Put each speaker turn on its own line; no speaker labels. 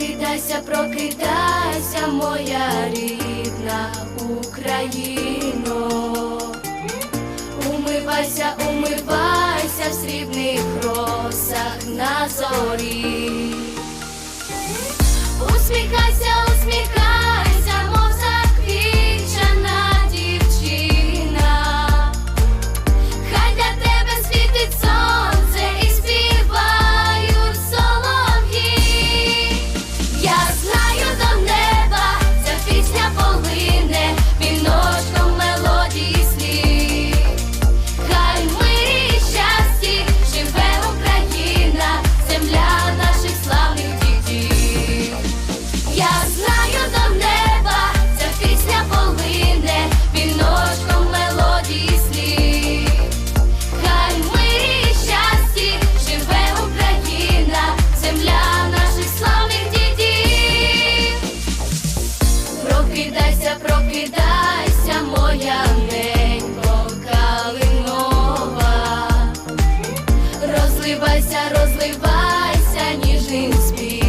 Прокидайся, прокидайся, моя рідна Україно. Умивайся, умивайся в срібних росах на зорі. Усміхайся, прокидайся, прокидайся, моя ненько калинова, розливайся, розливайся, ніжним спів.